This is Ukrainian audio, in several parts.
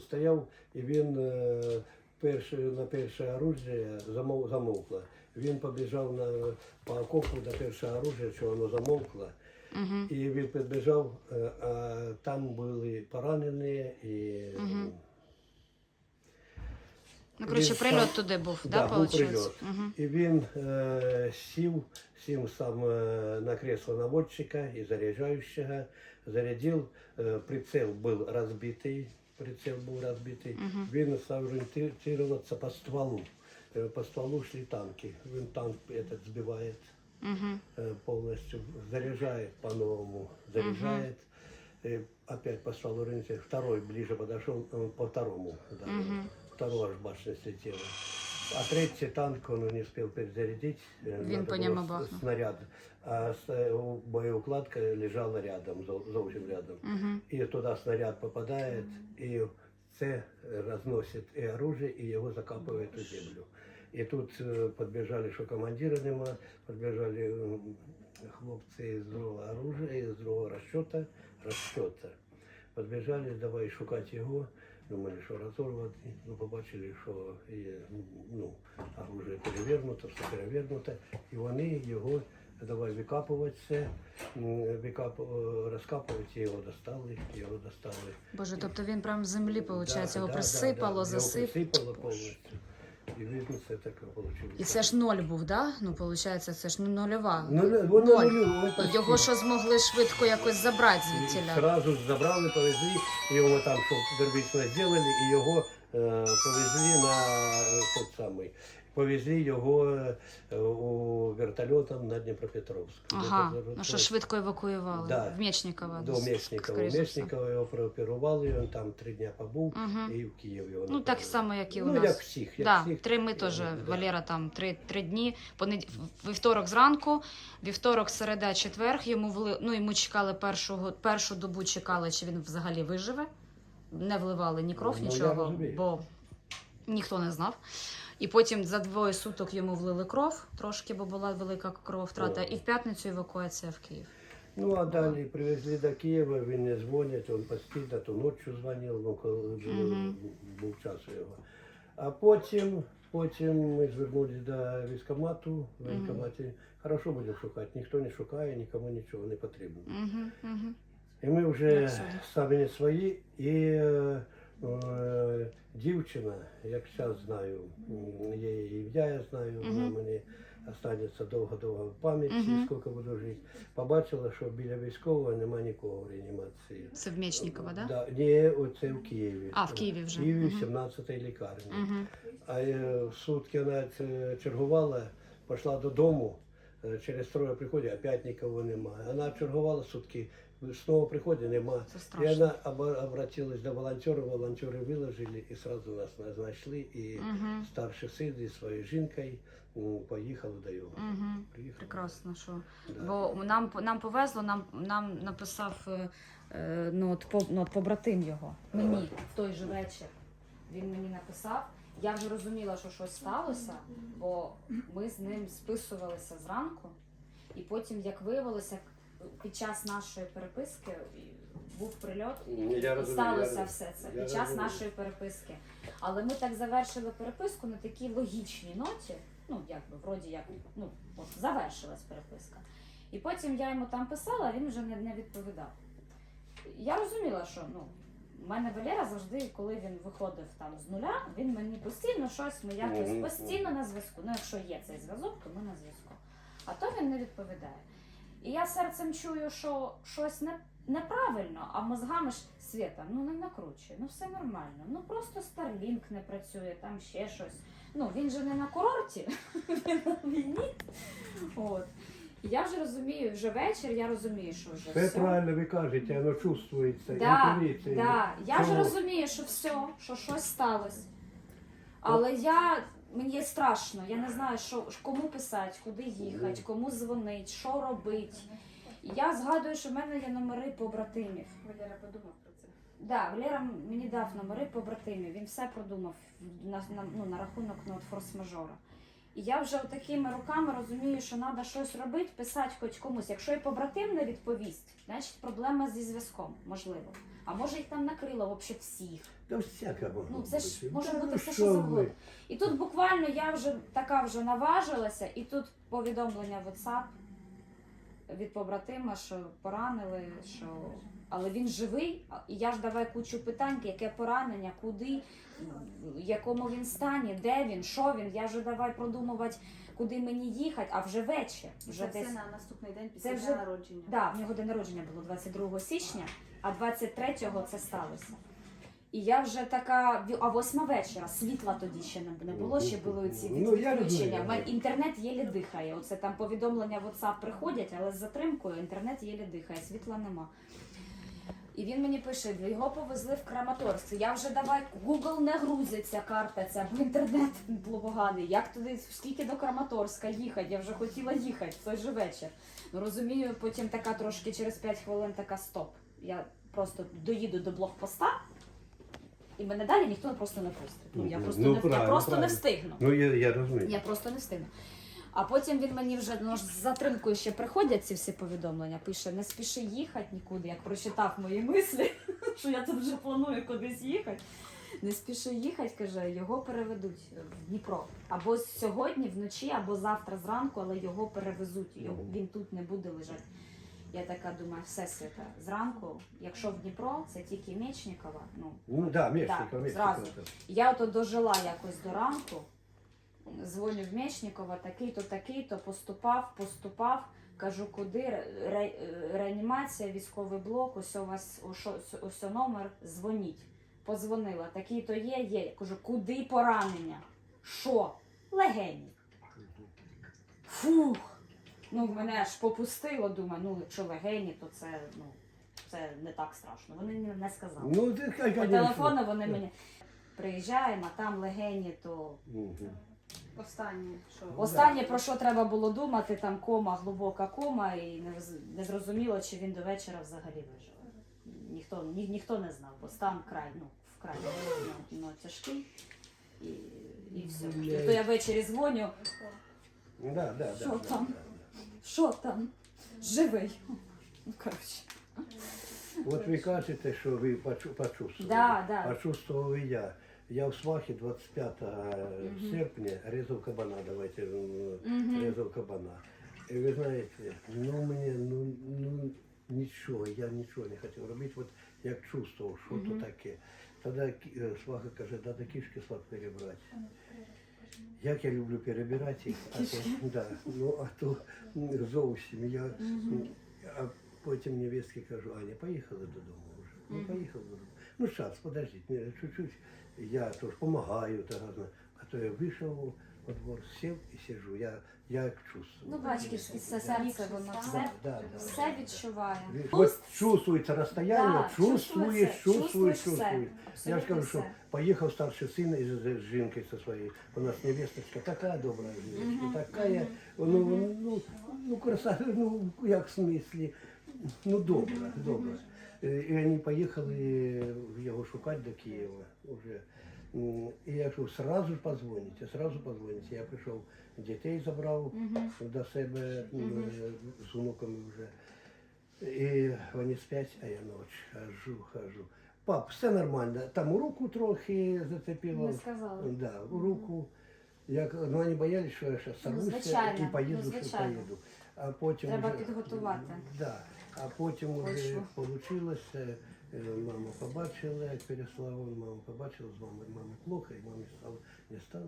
стояв, і він е, перше, на перше оружие замов, замовкло. Він побіжав на, по окопу до першого оружия, що воно замовкло. Угу. І він підбіжав, е, а там були поранені і Ну, коротше, прильот туди був, Да, да, був прильот. Угу. І він е, сів, сів сам е, на кресло наводчика і заряджаючого, зарядив, е, прицел був розбитий, прицел був розбитий, Мгм. він став орієнтуватися по стволу. Е, По стволу шли танки. Він танк этот збиває Угу. э, полностью, заряжает по-новому, заряжает. И опять по стволу рынка. Второй ближе подошел, он по второму. ударил. Мгм. Второго аж башня слетела. А третий танк он не успел перезарядить. э, Він надо по было ньому с- бахнув. Снаряд. А с- э, боеукладка лежала рядом, зо- зовсім рядом. Угу. И туда снаряд попадает, и це розносит и оружие, и его закапывает у землю. І тут е, підбіжали, що командира нема, підбіжали м, хлопці з другого оружия, з другого розчота, розчота. Підбіжали, давай шукати його. Думали, що розорвати. Ну, побачили, що є, ну, оружие перевернуто, все перевернуто. І вони його давай викапувати все, викап, е, розкапувати, його достали, його достали. Боже, тобто він прям з землі, виходить, Да, його да, присипало, да, да. засип. Його присипало повністю. І видно, це таке вийшло. І це ж ноль був, да? Ну, виходить, це ж ну, нульова. Ну, не- воно Ноль. почти. Його що змогли швидко якось забрати звідтіля? Сразу ж забрали, повезли, його там, що дербічно зробили, і його е, повезли на е, тот самий. Повезли його е, у вертольотом на Дніпропетровськ. Ага, ну що швидко евакуювали. Да. В Мечникова. До Мечникова. скоріше за його прооперували, він там три дня побув Мгм. і в Київ його Ну, так само, як і у ну, нас. як всіх, як да, всіх. три ми теж, Да. Валера там три, три дні. Понед... Вівторок зранку, вівторок, середа, четверг. Йому вли... ну, йому чекали першого, першу добу чекали, чи він взагалі виживе. Не вливали ні кров, Ну, нічого, бо ніхто не знав. І потім за двоє суток йому влили кров, трошки, бо була велика крововтрата. І в п'ятницю евакуація в Київ. Ну, а далі привезли до Києва, він не дзвонить, він постійно, то ночі дзвонив, ну, коли вже був час його. А потім, потім ми звернулися до військкомату, в Мгм. військкоматі, хорошо будемо шукати, ніхто не шукає, нікому нічого не потрібно. Угу, угу. І ми вже самі не свої, і е, дівчина, як зараз знаю, м, її ім'я я знаю, вона Мгм. мені останеться довго-довго в пам'яті, Мгм. скільки буду жити. Побачила, що біля військового немає нікого в реанімації. Це в Мечникова, да? Да, ні, оце в Києві. А, в Києві вже. В Києві Мгм. 17-й лікарні. Угу. А е, в сутки вона чергувала, пішла додому, е, через троє приходить, опять нікого немає. Вона чергувала сутки, знову приходить, немає. Це И страшно. она оба- обратилась до волонтеров, волонтеры выложили и сразу нас знайшли. И Угу. старший сын зі своєю жінкою м, поїхали до його. Угу. Приїхали. Прекрасно, що. Да. Бо нам, нам повезло, нам, нам написав е, е, ну, от, по, ну, от побратим його. Мені в той же вечір. Він мені написав. Я вже розуміла, що щось сталося, бо ми з ним списувалися зранку, і потім, як виявилося, під час нашої переписки був прильот, я і розумію, сталося я- все це я під час розумію. нашої переписки. Але ми так завершили переписку на такій логічній ноті. Ну, якби вроді як ну, от, завершилась переписка. І потім я йому там писала, а він вже не, не відповідав. Я розуміла, що ну, в мене Валера завжди, коли він виходив там з нуля, він мені постійно щось, ми якось постійно на зв'язку. Ну, якщо є цей зв'язок, то ми на зв'язку. А то він не відповідає. І я серцем чую, що щось не, неправильно, а мозгами ж Света, ну не накручує, ну все нормально. Ну просто Starlink не працює, там ще щось. Ну він же не на курорті, він на війні. От. Я вже розумію, вже вечір, я розумію, що вже Все все. правильно ви кажете, воно чувствується, Да, інтуїція. да. Я Чому? розумію, що все, що щось сталося. Але я мені страшно, я не знаю, що кому писати, куди їхати, кому дзвонити, що робити. Я згадую, що в мене є номери побратимів. Валера подумав про це. Да, Валера мені дав номери побратимів, він все продумав на, на, ну, на рахунок ну, от форс-мажора. І я вже такими руками розумію, що треба щось робити, писати хоч комусь. Якщо і побратим не відповість, значить проблема зі зв'язком, можливо. А може їх там накрило взагалі всіх. Да всяке може Ну це ж бути. може Та бути ну все, що ви? завгодно. І тут буквально я вже така вже наважилася, і тут повідомлення в WhatsApp від побратима, що поранили, що. Але він живий, а- і я ж давай кучу питань, яке поранення, куди, в якому він стані, де він, що він. Я вже давай продумувати, куди мені їхати, а вже вечір. Вже Вже десь на наступний день після Це дня вже- народження. Да, в нього день народження було 22 січня, а 23-го це сталося. І я вже така, а восьма вечора, світла тоді ще не, було, ще були ці Ну, відключення. мене інтернет єлі дихає. Оце там повідомлення в WhatsApp приходять, але з затримкою інтернет єлі дихає, світла нема. І він мені пише, його повезли в Краматорськ. Я вже давай Google не грузиться карта ця, бо інтернет поганий. Як туди, скільки до Краматорська їхати? Я вже хотіла їхати в той же вечір. Ну розумію, потім така трошки через 5 хвилин така стоп. Я просто доїду до блокпоста, і мене далі ніхто просто не пустить. Ну я Ну, просто, ну, не, я правильно, просто не правильно. встигну. Ну я, я розумію. Я просто не встигну. А потім він мені вже ну, ж з затримкою ще приходять ці всі повідомлення. Пише: не спіши їхати нікуди. Як прочитав мої мислі, що я тут вже планую кудись їхати. Не спіши їхати, каже, його переведуть в Дніпро. Або сьогодні вночі, або завтра зранку, але його перевезуть. Його, він тут не буде лежати. Я така думаю, все свята. Зранку, якщо в Дніпро, це тільки Мечникова. Ну, Ну да, Мексика, Да, зразу. Я ото дожила якось до ранку, дзвоню в Мечникова, такий-то, такий-то, поступав, поступав. Кажу, куди Ре- ре- реанімація, військовий блок, ось у вас ось, ось, ось номер, дзвоніть. Позвонила, такий-то є, є. Кажу, куди поранення? Що? Легені. Фух. Ну, мене аж попустило, думаю, ну якщо легені, то це, ну, це не так страшно. Вони не, не сказали. Ну, ти, По телефону вони мені приїжджаємо, а там легені, то Мгм. Останнє, що останнє про що треба було думати, там кома, глибока кома, і не, не зрозуміло, чи він до вечора взагалі виживе. Ніхто, ні, ніхто не знав, бо стан край, ну, вкрай ну, ну, тяжкий. І, і все. Блядь. То я ввечері дзвоню, Да, да, да. Що да, там? да. Що там? Живий. Ну, коротше. От ви кажете, що ви почу- почувствовали. Да, да. Почувствовав і я. Я в свахі 25 серпня різав кабана, давайте Мгм. різав кабана. І ви знаєте, ну мені ну, ну нічого, я нічого не хотів робити. От як чувствував, що то таке. Тоді кі- е, сваха каже, треба кішки сват перебрати. Як я люблю перебирати а то, да, ну, а то зовсім я. А потім невестки кажу, Аня, поїхали додому вже. Ну, поїхала додому. Ну, зараз, подождіть, чуть-чуть. Я теж допомагаю. А то я вийшов у двор, сів і сижу. Я, я як чувствую. Ну, батьківське це серце, воно все, Да, да, да. все відчуває. Ви- Ну, От чувствується розстояння, Да, чувствуєш, чувствується, чувствуєш, чувствуєш все. Я ж кажу, що все. поїхав старший син із з жінкою зі своєю. У нас невесточка така добра жіночка, така, ну, ну, ну, краса, ну, як в смислі, ну, добра, добра. Е, І вони поїхали його шукати до Києва вже. І я кажу, сразу ж позвоните, сразу позвоните. Я прийшов, дітей забрав Мгм. до себе е, з онуками вже. І вони спять, а я ночь хожу, хожу. Пап, все нормально. Там руку трохи зацепило. Не сказали. Да, руку. Я, ну, вони боялись, що я зараз сорвуся звичайно, і поїду, ну, що поїду. А потім Треба вже- підготувати. Да. А потім вже Почву. вийшло, мама побачила, як переслала, мама побачила, з мамою мамі плохо, і мамі стало, не стало.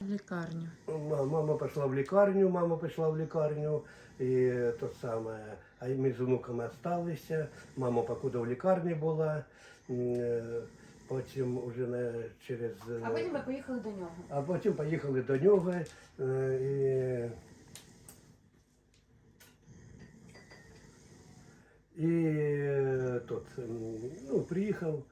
В лікарню. Мама пішла в лікарню, мама пішла в лікарню, і то саме, а ми з онуками залишилися. Мама покуда в лікарні була, е, потім вже на, через... е, А потім ви поїхали до нього. а потім поїхали до нього. е, І, і е, тот, м, ну, приїхав,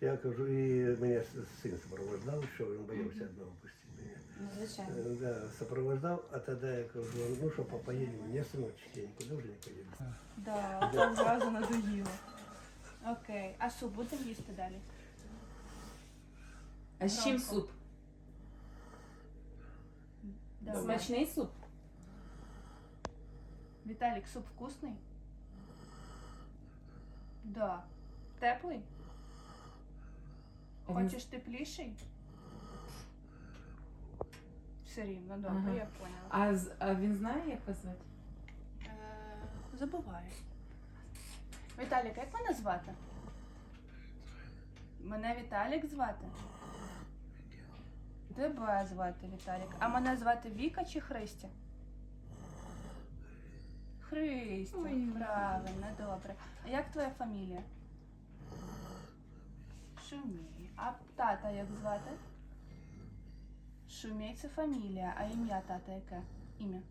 я кажу, і мене син супровождав, що він боявся одного пустити мене. Ну, звичайно. Е, Да, сопровождав, а тоді я кажу, ну що, папа, поїдемо? Ні, синочек, я нікуди вже не поїду. Да, так зразу надоїло. Окей. А суп будемо їсти далі? А з чим суп? Давай. Смачний суп. Віталік, суп вкусний? Да. Теплий? Хочеш тепліший? Все рівно, добре, Ага. я поняла. А, з- а він знає, як вас звати? Е, Забуваю. Віталік, як мене звати? Мене Віталік звати? Тебе звати Віталік. А мене звати Віка чи Христя? Христя, правильно, добре. А як твоя фамілія? Шумій. А тата як звати? Шумій це фамілія, а ім'я тата яке? Ім'я?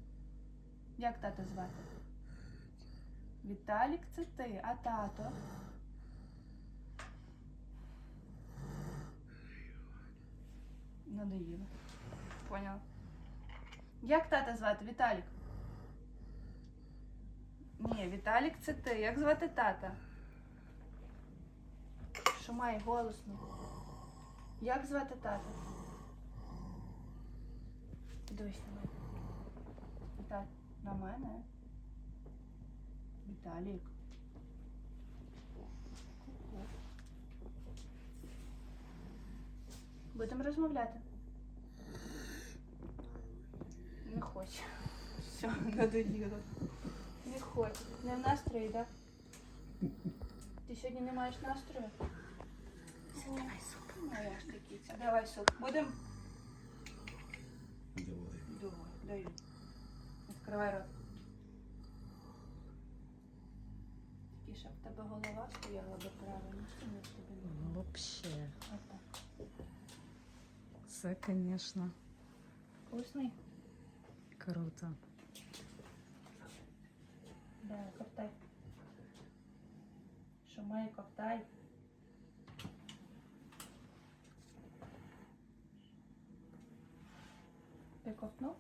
Як тата звати? Віталік це ти, а тато? Надоїло. Поняла. Як тата звати? Віталік? Ні, Віталік це ти. Як звати тата? Шумай голосно. Як звати тата? Дивись на мене. Віталік, на мене? Віталік. Будемо розмовляти. Не хоче. Все, надоїло. Не хоче. Не в настрої, так? Ти сьогодні не маєш настрою? Давай суп. Ну, я ж такий. Давай суп. Будемо? Давай, даю. Відкривай рот. Такий, щоб в тебе голова стояла би правильно, що не в тебе не Вообще. Це, звісно, Вкусний? круто. Ковтай. Шумай, ковтай. Ти ковтнув?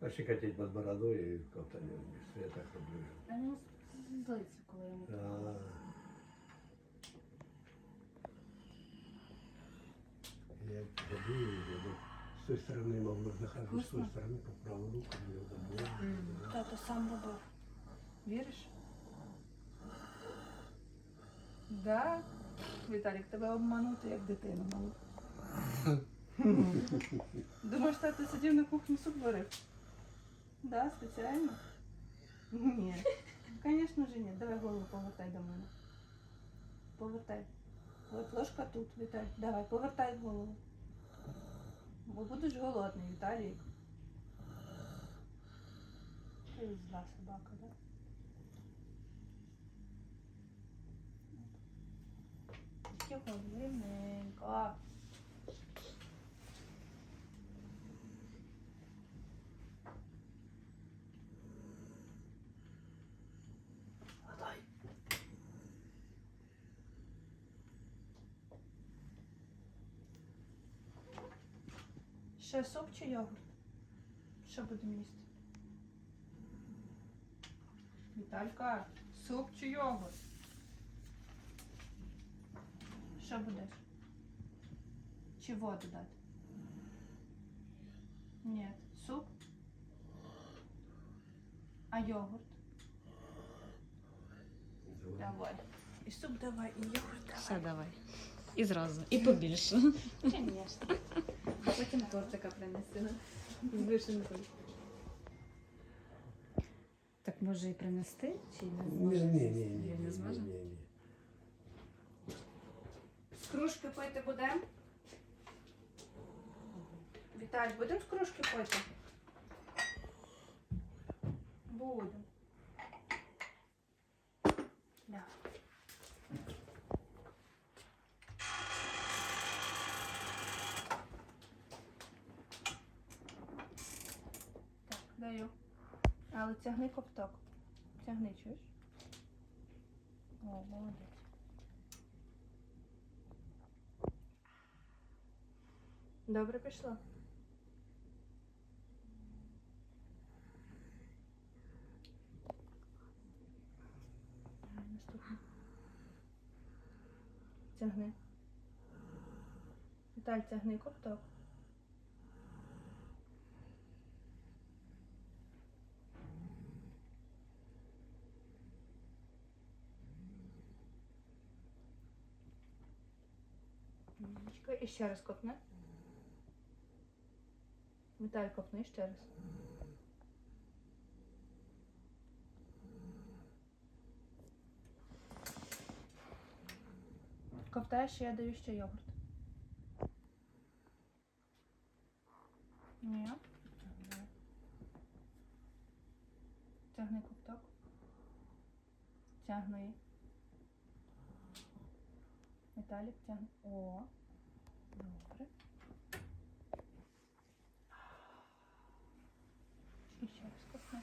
Пощекотить под бородой и как-то не я так люблю. А він злиться, коли йому. Той стороны могу захожу, с той стороны по правую руку, мне удобно. Тато сам робив. Віриш? Да. Віталік, тебе обманути як дитину малу. Думаєш, тато сидів на кухні суп варив? Да, спеціально? Ні. Звісно ж ні. Давай голову повертай до мене. Повертай. От ложка тут, Віталій. Давай, повертай голову. Бо будеш голодний, Віталій. Ти зла собака, да? Тихо, рівненько. Ще суп чи йогурт? Що будемо їсти? Віталька, суп чи йогурт? Що будеш? Чи воду дати? Ні, суп. А йогурт? Давай. І суп давай, і йогурт давай. Все, давай. І зразу. І побільше. Конечно. Потім тортика принесли. З вишенкою. Так може і принести? Чи не зможе? не, не, Він не, зможе? не, не. З кружки пити будемо? Віталь, будемо з кружки пити? Будемо. Да. Так, даю. Але тягни ковток. Тягни, чуєш? О, молодець. Добре пішло. Наступне. Тягни. Віталь, тягни ковток. Умничка. І ще раз копни. Металь копни ще раз. Ковтаєш, я даю ще йогурт. Ні. Тягни. Тягни ковток. Тягни. Віталік, тягни. О. Добре. І ще раз ковтни.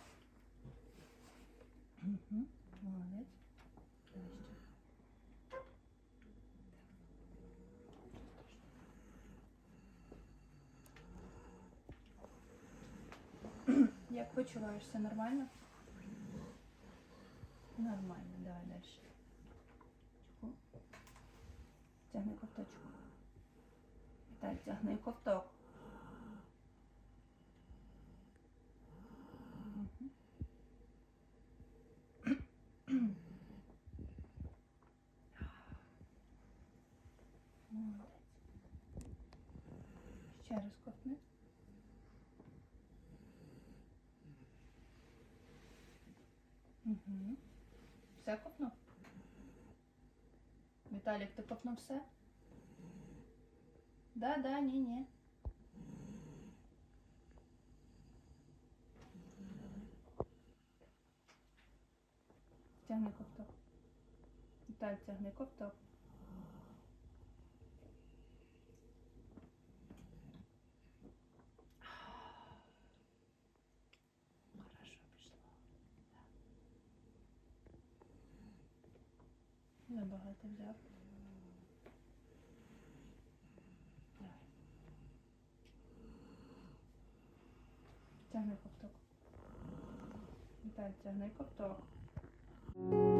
Угу. Молодець. Давай ще. Як почуваєшся? Нормально? Нормально, давай далі. Тягни ковточку. Так, тягни ковток. Мгм. Молодець. Ще раз ковтни. Все копнув? Віталік, ти копнув все? Да, да, ні, ні. Тягни копток. Віталік, тягни ковток. men bara att det blir チャンネル登録。またチャンネル登録。